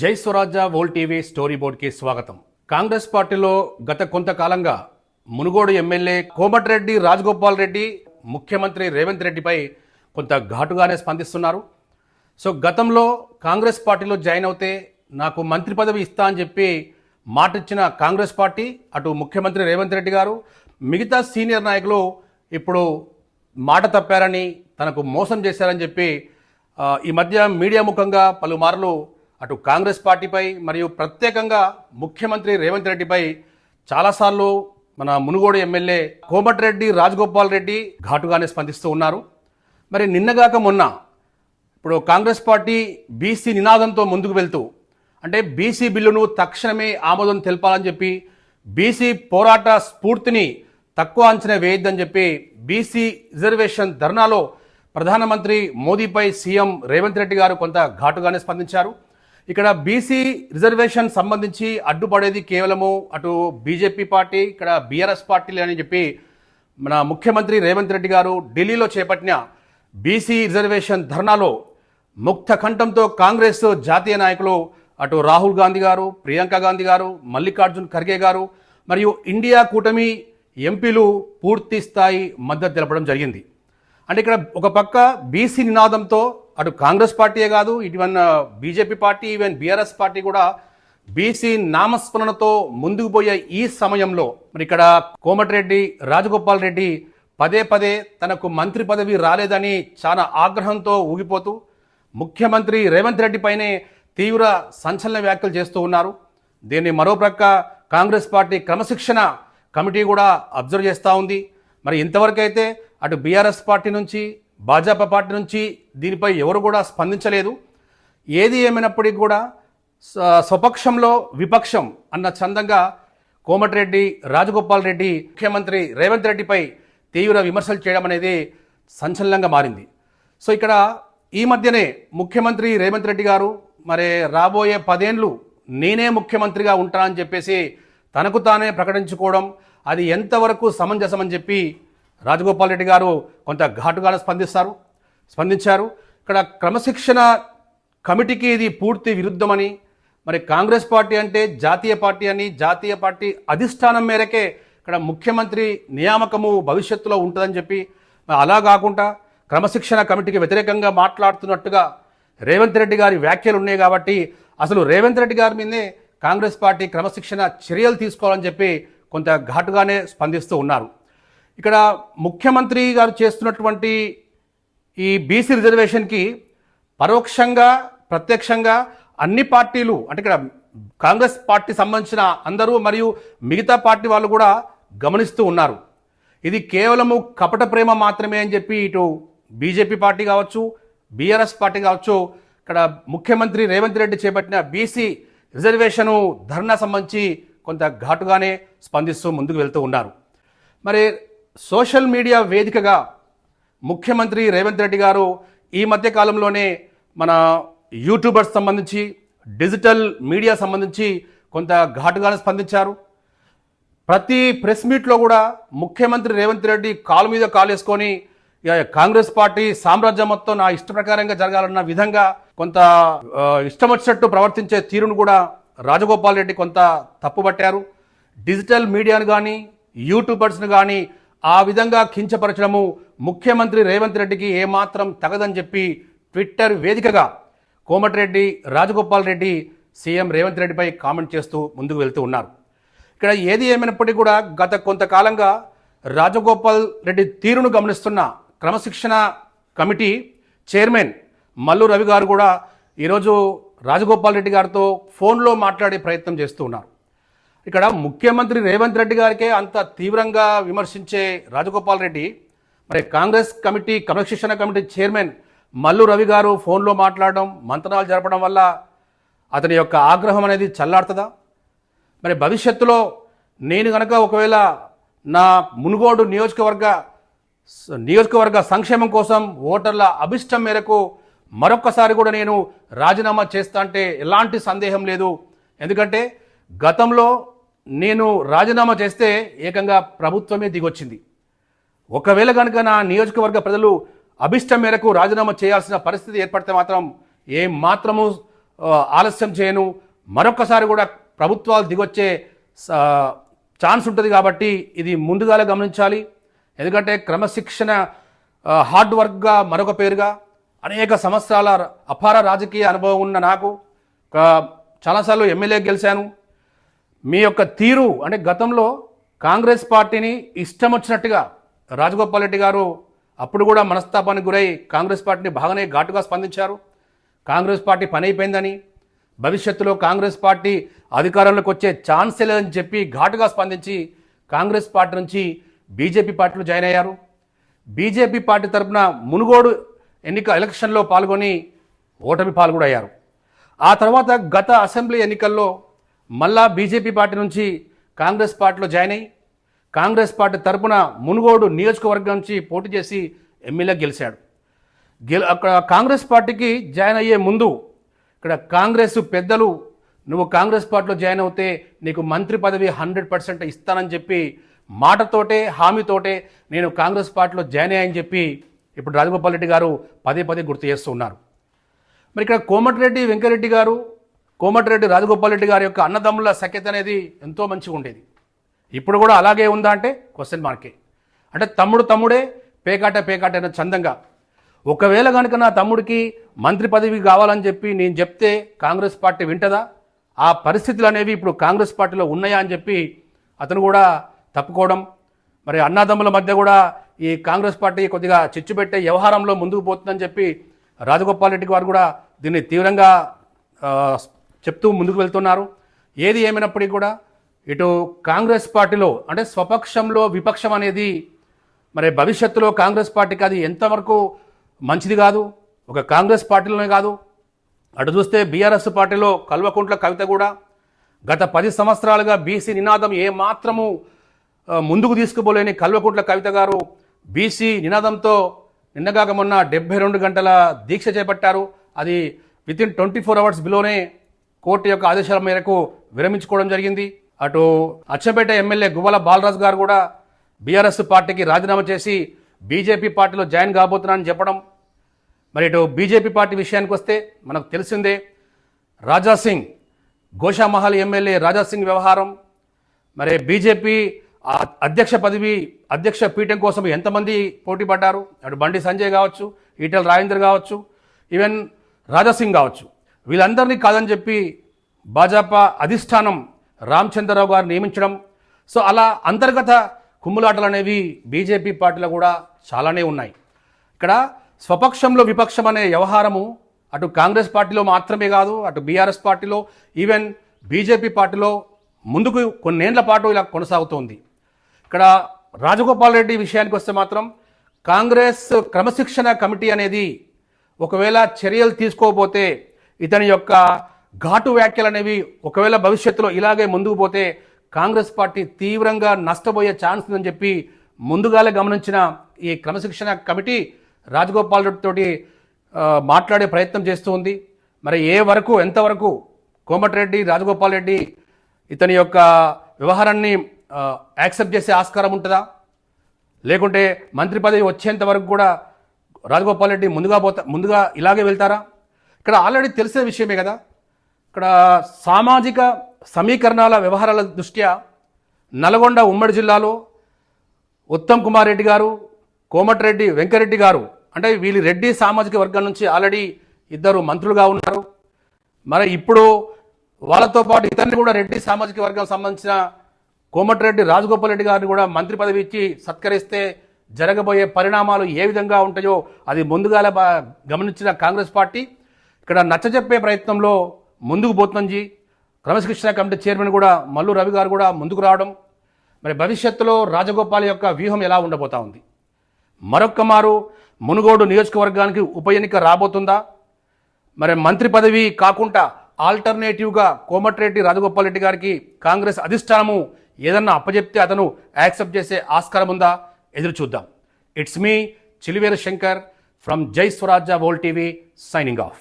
జై స్వరాజ్య వోల్ TV story బోర్డ్కి స్వాగతం. కాంగ్రెస్ పార్టీలో గత కొంతకాలంగా మునుగోడు ఎమ్మెల్యే కోమటిరెడ్డి రాజగోపాల్ రెడ్డి ముఖ్యమంత్రి రేవంత్ రెడ్డిపై కొంత ఘాటుగానే స్పందిస్తున్నారు. సో గతంలో కాంగ్రెస్ పార్టీలో జాయిన్ అవుతే నాకు మంత్రి పదవి ఇస్తా అని చెప్పి మాట ఇచ్చిన కాంగ్రెస్ పార్టీ అటు ముఖ్యమంత్రి రేవంత్ రెడ్డి గారు మిగతా సీనియర్ నాయకులు ఇప్పుడు మాట తప్పారని తనకు మోసం చేశారని చెప్పి ఈ మధ్య మీడియా ముఖంగా పలుమార్లు అటు కాంగ్రెస్ పార్టీపై మరియు ప్రత్యేకంగా ముఖ్యమంత్రి రేవంత్ రెడ్డిపై చాలాసార్లు మన మునుగోడు ఎమ్మెల్యే కోమటిరెడ్డి రాజగోపాల్ రెడ్డి ఘాటుగానే స్పందిస్తూ ఉన్నారు. మరి నిన్నగాక మొన్న ఇప్పుడు కాంగ్రెస్ పార్టీ బీసీ నినాదంతో ముందుకు వెళ్తూ అంటే బీసీ బిల్లును తక్షణమే ఆమోదం తెలపాలని చెప్పి బీసీ పోరాట స్ఫూర్తిని తక్కువ అంచనా వేయొద్దని చెప్పి బీసీ రిజర్వేషన్ ధర్నాలో ప్రధానమంత్రి మోదీపై సీఎం రేవంత్ రెడ్డి గారు కొంత ఘాటుగానే స్పందించారు. ఇక్కడ బీసీ రిజర్వేషన్ సంబంధించి అడ్డుపడేది కేవలము అటు బీజేపీ పార్టీ ఇక్కడ బీఆర్ఎస్ పార్టీలు అని చెప్పి మన ముఖ్యమంత్రి రేవంత్ రెడ్డి గారు ఢిల్లీలో చేపట్టిన బీసీ రిజర్వేషన్ ధర్నాలో ముక్త కంఠంతో కాంగ్రెస్ జాతీయ నాయకులు అటు రాహుల్ గాంధీ గారు ప్రియాంక గాంధీ గారు మల్లికార్జున్ ఖర్గే గారు మరియు ఇండియా కూటమి ఎంపీలు పూర్తి స్థాయి మద్దతు తెలపడం జరిగింది. అంటే ఇక్కడ ఒక పక్క బీసీ నినాదంతో అటు కాంగ్రెస్ పార్టీయే కాదు ఇటువన్ BJP party even BRS party కూడా బీసీ నామస్మరణతో ముందుకు పోయే ఈ సమయంలో మరి ఇక్కడ కోమటిరెడ్డి రాజగోపాల్ రెడ్డి పదే పదే తనకు మంత్రి పదవి రాలేదని చాలా ఆగ్రహంతో ఊగిపోతూ ముఖ్యమంత్రి రేవంత్ రెడ్డి పైనే తీవ్ర సంచలన వ్యాఖ్యలు చేస్తూ ఉన్నారు. దీన్ని మరో ప్రక్క కాంగ్రెస్ పార్టీ క్రమశిక్షణ కమిటీ కూడా అబ్జర్వ్ చేస్తూ ఉంది. మరి ఇంతవరకైతే అటు బీఆర్ఎస్ పార్టీ నుంచి భాజపా పార్టీ నుంచి దీనిపై ఎవరు కూడా స్పందించలేదు. ఏది ఏమైనప్పటికీ కూడా స్వపక్షంలో విపక్షం అన్న చందంగా కోమటిరెడ్డి రాజగోపాల్ రెడ్డి ముఖ్యమంత్రి రేవంత్ రెడ్డిపై తీవ్ర విమర్శలు చేయడం అనేది సంచలనంగా మారింది. సో ఇక్కడ ఈ మధ్యనే ముఖ్యమంత్రి రేవంత్ రెడ్డి గారు మరి రాబోయే పదేండ్లు నేనే ముఖ్యమంత్రిగా ఉంటానని చెప్పేసి తనకు తానే ప్రకటించుకోవడం అది ఎంతవరకు సమంజసమని చెప్పి రాజగోపాల్ రెడ్డి గారు కొంత ఘాటుగానే స్పందిస్తారు. స్పందించారు. ఇక్కడ క్రమశిక్షణ కమిటీకి ఇది పూర్తి విరుద్ధమని మరి కాంగ్రెస్ పార్టీ అంటే జాతీయ పార్టీ అని జాతీయ పార్టీ అధిష్టానం మేరకే ఇక్కడ ముఖ్యమంత్రి నియామకము భవిష్యత్తులో ఉంటుందని చెప్పి అలా కాకుండా క్రమశిక్షణ కమిటీకి వ్యతిరేకంగా మాట్లాడుతున్నట్టుగా రేవంత్ రెడ్డి గారి వ్యాఖ్యలు ఉన్నాయి కాబట్టి అసలు రేవంత్ రెడ్డి గారి మీదే కాంగ్రెస్ పార్టీ క్రమశిక్షణ చర్యలు తీసుకోవాలని చెప్పి కొంత ఘాటుగానే స్పందిస్తూ ఉన్నారు. ఇక్కడ ముఖ్యమంత్రి గారు చేస్తున్నటువంటి ఈ బీసీ రిజర్వేషన్కి పరోక్షంగా ప్రత్యక్షంగా అన్ని పార్టీలు అంటే ఇక్కడ కాంగ్రెస్ పార్టీ సంబంధించిన అందరూ మరియు మిగతా పార్టీ వాళ్ళు కూడా గమనిస్తూ ఉన్నారు. ఇది కేవలము కపట ప్రేమ మాత్రమే అని చెప్పి ఇటు బీజేపీ పార్టీ కావచ్చు బీఆర్ఎస్ పార్టీ కావచ్చు ఇక్కడ ముఖ్యమంత్రి రేవంత్ రెడ్డి చేపట్టిన బీసీ రిజర్వేషను ధర్నా సంబంధించి కొంత ఘాటుగానే స్పందిస్తూ ముందుకు వెళ్తూ ఉన్నారు. మరి సోషల్ మీడియా వేదికగా ముఖ్యమంత్రి రేవంత్ రెడ్డి గారు ఈ మధ్య కాలంలోనే మన యూట్యూబర్స్ సంబంధించి డిజిటల్ మీడియా సంబంధించి కొంత ఘాటుగానే స్పందించారు. ప్రతి ప్రెస్ మీట్లో కూడా ముఖ్యమంత్రి రేవంత్ రెడ్డి కాలు మీద కాలు వేసుకొని కాంగ్రెస్ పార్టీ సామ్రాజ్యం మొత్తం నా ఇష్ట ప్రకారంగా జరగాలన్న విధంగా కొంత ఇష్టం వచ్చినట్టు ప్రవర్తించే తీరును కూడా రాజగోపాల్ రెడ్డి కొంత తప్పుపట్టారు డిజిటల్ మీడియాను కానీ యూట్యూబర్స్ను కానీ ఆ విధంగా కించపరచడము ముఖ్యమంత్రి రేవంత్ రెడ్డికి ఏమాత్రం తగదని చెప్పి ట్విట్టర్ వేదికగా కోమటిరెడ్డి రాజగోపాల్ రెడ్డి సీఎం రేవంత్ రెడ్డిపై కామెంట్ చేస్తూ ముందుకు వెళ్తూ ఉన్నారు. ఇక్కడ ఏది ఏమైనప్పటికీ కూడా గత కొంతకాలంగా రాజగోపాల్ రెడ్డి తీరును గమనిస్తున్న క్రమశిక్షణ కమిటీ చైర్మన్ మల్లు రవి గారు కూడా ఈరోజు రాజగోపాల్ రెడ్డి గారితో ఫోన్లో మాట్లాడే ప్రయత్నం చేస్తూ ఉన్నారు. ఇక్కడ ముఖ్యమంత్రి రేవంత్ రెడ్డి గారికే అంత తీవ్రంగా విమర్శించే రాజగోపాల్ రెడ్డి మరి కాంగ్రెస్ కమిటీ క్రమశిక్షణ కమిటీ చైర్మన్ మల్లు రవి గారు ఫోన్లో మాట్లాడడం మంత్రాలు జరపడం వల్ల అతని యొక్క ఆగ్రహం అనేది చల్లాడుతుందా మరి భవిష్యత్తులో నేను గనక ఒకవేళ నా మునుగోడు నియోజకవర్గ నియోజకవర్గ సంక్షేమం కోసం ఓటర్ల అభిష్టం మేరకు మరొక్కసారి కూడా నేను రాజీనామా చేస్తా అంటే ఎలాంటి సందేహం లేదు. ఎందుకంటే గతంలో నేను రాజీనామా చేస్తే ఏకంగా ప్రభుత్వమే దిగొచ్చింది. ఒకవేళ కనుక నా నియోజకవర్గ ప్రజలు అభిష్టం మేరకు రాజీనామా చేయాల్సిన పరిస్థితి ఏర్పడితే మాత్రం ఏ మాత్రము ఆలస్యం చేయను. మరొకసారి కూడా ప్రభుత్వాలు దిగొచ్చే ఛాన్స్ ఉంటుంది కాబట్టి ఇది ముందుగానే గమనించాలి. ఎందుకంటే క్రమశిక్షణ హార్డ్ వర్క్గా మరొక పేరుగా అనేక సంవత్సరాల అపార రాజకీయ అనుభవం ఉన్న నాకు చాలాసార్లు ఎమ్మెల్యే గెలిచాను. మీ యొక్క తీరు అంటే గతంలో కాంగ్రెస్ పార్టీని ఇష్టం వచ్చినట్టుగా రాజగోపాల్ రెడ్డి గారు అప్పుడు కూడా మనస్తాపానికి గురై కాంగ్రెస్ పార్టీని బాగానే ఘాటుగా స్పందించారు. కాంగ్రెస్ పార్టీ పని అయిపోయిందని భవిష్యత్తులో కాంగ్రెస్ పార్టీ అధికారంలోకి వచ్చే ఛాన్స్ లేదని చెప్పి ఘాటుగా స్పందించి కాంగ్రెస్ పార్టీ నుంచి బీజేపీ పార్టీలో జాయిన్ అయ్యారు. బీజేపీ పార్టీ తరపున మునుగోడు ఎన్నిక ఎలక్షన్లో పాల్గొని ఓటమి పాల్గొడయ్యారు. ఆ తర్వాత గత అసెంబ్లీ ఎన్నికల్లో మళ్ళా బీజేపీ పార్టీ నుంచి కాంగ్రెస్ పార్టీలో జాయిన్ అయ్యి కాంగ్రెస్ పార్టీ తరపున మునుగోడు నియోజకవర్గం నుంచి పోటీ చేసి ఎమ్మెల్యే గెలిచాడు. గెల అక్కడ కాంగ్రెస్ పార్టీకి జాయిన్ అయ్యే ముందు ఇక్కడ కాంగ్రెస్ పెద్దలు నువ్వు కాంగ్రెస్ పార్టీలో జాయిన్ అవుతే నీకు మంత్రి పదవి హండ్రెడ్ పర్సెంట్ ఇస్తానని చెప్పి మాటతోటే హామీతోటే నేను కాంగ్రెస్ పార్టీలో జాయిన్ అయ్యాయని చెప్పి ఇప్పుడు రాజగోపాల్ రెడ్డి గారు పదే పదే గుర్తు చేస్తూ ఉన్నారు. మరి ఇక్కడ కోమటిరెడ్డి వెంకరెడ్డి గారు కోమటిరెడ్డి రాజగోపాల్ రెడ్డి గారి యొక్క అన్నదమ్ముల సఖ్యత అనేది ఎంతో మంచిగా ఉండేది. ఇప్పుడు కూడా అలాగే ఉందా అంటే క్వశ్చన్ మార్కే. అంటే తమ్ముడు తమ్ముడే పేకాట పేకాట అనే చందంగా. ఒకవేళ కనుక నా తమ్ముడికి మంత్రి పదవి కావాలని చెప్పి నేను చెప్తే కాంగ్రెస్ పార్టీ వింటదా? ఆ పరిస్థితులు అనేవి ఇప్పుడు కాంగ్రెస్ పార్టీలో ఉన్నాయా అని చెప్పి అతను కూడా తప్పుకోవడం. మరి అన్నాదమ్ముల మధ్య కూడా ఈ కాంగ్రెస్ పార్టీ కొద్దిగా చిచ్చు పెట్టే వ్యవహారంలో ముందుకు పోతుందని చెప్పి రాజగోపాల్ రెడ్డి గారు కూడా దీన్ని తీవ్రంగా చెప్తూ ముందుకు వెళ్తున్నారు. ఏది ఏమైనప్పటికీ కూడా ఇటు కాంగ్రెస్ పార్టీలో అంటే స్వపక్షంలో విపక్షం అనేది మరి భవిష్యత్తులో కాంగ్రెస్ పార్టీకి అది ఎంతవరకు మంచిది కాదు ఒక కాంగ్రెస్ పార్టీలోనే కాదు. అటు చూస్తే బీఆర్ఎస్ పార్టీలో కల్వకుంట్ల కవిత కూడా గత పది సంవత్సరాలుగా బీసీ నినాదం ఏమాత్రము ముందుకు తీసుకుపోలేని కల్వకుంట్ల కవిత గారు బీసీ నినాదంతో నిన్నగాక మొన్న డెబ్బై రెండు గంటల దీక్ష చేపట్టారు. అది with in twenty four hours బిలోనే court యొక్క ఆదేశాల మేరకు విరమించుకోవడం జరిగింది. అటు అచ్చంపేట ఎమ్మెల్యే గువ్వల బాలరాజు గారు కూడా బీఆర్ఎస్ పార్టీకి రాజీనామా చేసి బీజేపీ పార్టీలో జాయిన్ కాబోతున్నానని చెప్పడం. మరి ఇటు బీజేపీ పార్టీ విషయానికి వస్తే మనకు తెలిసిందే రాజా సింగ్ గోషామహల్ ఎమ్మెల్యే రాజా సింగ్ వ్యవహారం. మరి బీజేపీ అధ్యక్ష పదవి అధ్యక్ష పీఠం కోసం ఎంతమంది పోటీ పడ్డారు? అటు బండి సంజయ్ కావచ్చు ఈటెల రాజేందర్ కావచ్చు ఈవెన్ రాజాసింగ్ కావచ్చు. వీళ్ళందరినీ కాదని చెప్పి భాజపా అధిష్టానం రామచంద్రరావు గారు నియమించడం. సో అలా అంతర్గత కుమ్ములాటలు అనేవి బీజేపీ పార్టీలో కూడా చాలానే ఉన్నాయి. ఇక్కడ స్వపక్షంలో విపక్షం అనే వ్యవహారము అటు కాంగ్రెస్ పార్టీలో మాత్రమే కాదు అటు బీఆర్ఎస్ పార్టీలో ఈవెన్ బీజేపీ పార్టీలో ముందుకు కొన్నేళ్ళ పాటు ఇలా కొనసాగుతోంది. ఇక్కడ రాజగోపాల్ రెడ్డి విషయానికి వస్తే మాత్రం కాంగ్రెస్ క్రమశిక్షణ కమిటీ అనేది ఒకవేళ చర్యలు తీసుకోకపోతే ఇతని యొక్క ఘాటు వ్యాఖ్యలు అనేవి ఒకవేళ భవిష్యత్తులో ఇలాగే ముందుకు పోతే కాంగ్రెస్ పార్టీ తీవ్రంగా నష్టపోయే ఛాన్స్ ఉందని చెప్పి ముందుగాలే గమనించిన ఈ క్రమశిక్షణ కమిటీ రాజగోపాల్ రెడ్డి తోటి మాట్లాడే ప్రయత్నం చేస్తూ ఉంది. మరి ఏ వరకు ఎంతవరకు కోమటిరెడ్డి రాజగోపాల్ రెడ్డి ఇతని యొక్క వ్యవహారాన్ని యాక్సెప్ట్ చేసే ఆస్కారం ఉంటుందా? లేకుంటే మంత్రి పదవి వచ్చేంత వరకు కూడా రాజగోపాల్ రెడ్డి ముందుగా పోతా ముందుగా ఇలాగే వెళ్తారా? ఇక్కడ ఆల్రెడీ తెలిసిన విషయమే కదా. ఇక్కడ సామాజిక సమీకరణాల వ్యవహారాల దృష్ట్యా నల్గొండ ఉమ్మడి జిల్లాలో ఉత్తమ్ కుమార్ రెడ్డి గారు కోమటిరెడ్డి వెంకరెడ్డి గారు అంటే వీళ్ళు రెడ్డి సామాజిక వర్గం నుంచి ఆల్రెడీ ఇద్దరు మంత్రులుగా ఉన్నారు. మరి ఇప్పుడు వాళ్ళతో పాటు ఇతన్ని కూడా రెడ్డి సామాజిక వర్గం సంబంధించిన కోమటిరెడ్డి రాజగోపాల్ రెడ్డి గారిని కూడా మంత్రి పదవి ఇచ్చి సత్కరిస్తే జరగబోయే పరిణామాలు ఏ విధంగా ఉంటాయో అది ముందుగాల గమనించిన కాంగ్రెస్ పార్టీ. ఇక్కడ నచ్చజెప్పే ప్రయత్నంలో ముందుకు పోతుంది క్రమశిక్షణ కమిటీ చైర్మన్ కూడా మల్లు రవి గారు కూడా ముందుకు రావడం. మరి భవిష్యత్తులో రాజగోపాల్ యొక్క వ్యూహం ఎలా ఉండబోతా ఉంది? మరొక్క మారు మునుగోడు నియోజకవర్గానికి ఉప ఎన్నిక రాబోతుందా? మరి మంత్రి పదవి కాకుండా ఆల్టర్నేటివ్గా కోమటిరెడ్డి రాజగోపాల్ రెడ్డి గారికి కాంగ్రెస్ అధిష్టానము ఏదన్నా అప్పజెప్తే అతను యాక్సెప్ట్ చేసే ఆస్కారం ఉందా? ఎదురు చూద్దాం. It's me Chiliveru Shankar from Jai Swarajya whole TV signing off.